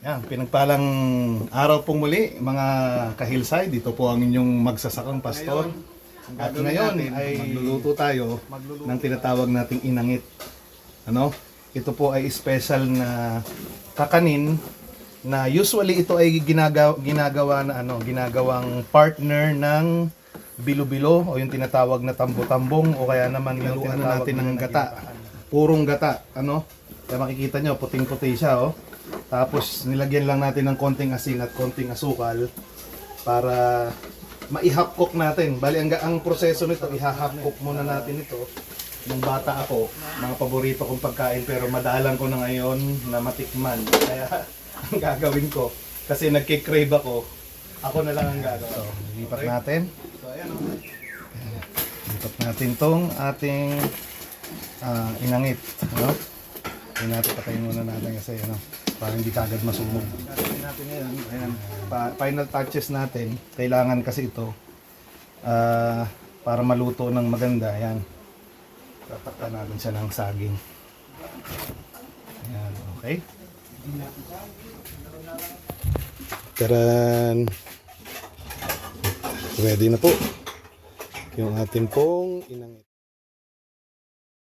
Yan, pinagpalang araw pong muli, mga ka-hillside. Dito po ang inyong magsasakang pastor. At ngayon ay magluluto tayo ng tinatawag nating inangit. Ano? Ito po ay special na kakanin na usually ito ay ginagawa, ginagawa na ano, ginagawang partner ng bilo-bilo o yung tinatawag na tambo-tambong o kaya naman yung tinatawag natin ng gata. Purong gata, ano? Kaya makikita nyo, puting-puti siya, oh. Tapos nilagyan lang natin ng konting asin at konting asukal para maihapkok natin. Bali, ang, ang proseso nito, ihahapkok muna natin ito. Nung bata ako, mga paborito kong pagkain pero madalang ko na ngayon na matikman. Kaya ang gagawin ko, kasi nagkikrave ako, ako na lang ang gagawin. So, lipat natin. So, ayan o. Lipat natin tong ating ah, inangit. Ano? Natin patayin muna natin kasi ano, para hindi kagad masunog. Gagawin natin ngayon, ayan, final touches natin, kailangan kasi ito ah, para maluto ng maganda, ayan. Tatakpan natin siya ng saging. Ayan, okay. Taran! Ready na po. Yung ating pong inangit.